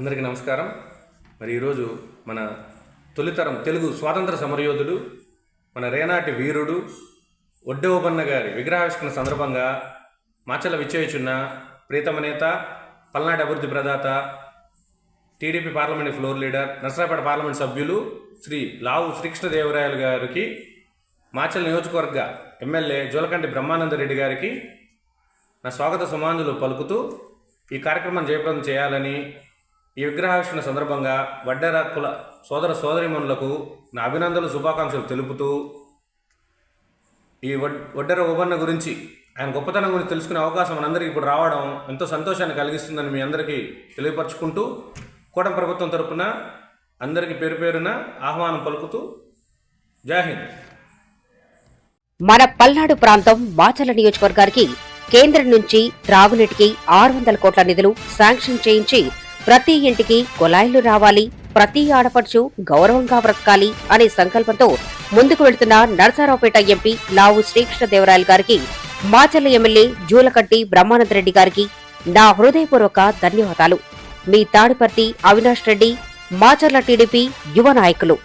అందరికీ నమస్కారం. మరి ఈరోజు మన తొలితరం తెలుగు స్వాతంత్ర సమరయోధుడు మన రేనాటి వీరుడు ఒడ్డోబన్న గారి విగ్రహావిష్కరణ సందర్భంగా మాచల విచ్చేయుచున్న ప్రీతమ నేత పల్నాటి అభివృద్ధి ప్రదాత TDP parliament floor leader Narsaraopet parliament సభ్యులు శ్రీ లావు శ్రీకృష్ణదేవరాయలు గారికి మాచల్ నియోజకవర్గ ఎమ్మెల్యే జోలకంటి బ్రహ్మానందరెడ్డి గారికి నా స్వాగత సుమాంజులు పలుకుతూ ఈ కార్యక్రమం జయప్రదం చేయాలని ఈ విగ్రహావిష్కరణ సందర్భంగా వడ్డెర కుల సోదర సోదరిమణులకు నా అభినందనలు శుభాకాంక్షలు తెలుపుతూ ఈ వడ్ వడ్డెర ఓబన్న గురించి ఆయన గొప్పతనం గురించి తెలుసుకునే అవకాశం మనందరికీ ఇప్పుడు రావడం ఎంతో సంతోషాన్ని కలిగిస్తుందని మీ అందరికీ తెలియపరచుకుంటూ కూటమి ప్రభుత్వం తరపున అందరికీ పేరు పేరున ఆహ్వానం పలుకుతూ జాహింద్ మన పల్నాడు ప్రాంతం మాచల నియోజకవర్గానికి కేంద్రం నుంచి త్రాగునీటికి ఆరు వందల కోట్ల నిధులు శాంక్షన్ చేయించి ప్రతి ఇంటికి కుళాయిలు రావాలి ప్రతి ఆడపడుచు గౌరవంగా బ్రతకాలి అనే సంకల్పంతో ముందుకు వెళుతున్న నరసారావుపేట ఎంపీ లావు శ్రీకృష్ణదేవరాయలు గారికి మాచల్ల ఎమ్మెల్యే జూలకట్టి బ్రహ్మానందరెడ్డి గారికి నా హృదయపూర్వక ధన్యవాదాలు. మీ తాడిపర్తి అవినాష్ రెడ్డి మాచర్ల టీడీపీ యువ నాయకులు.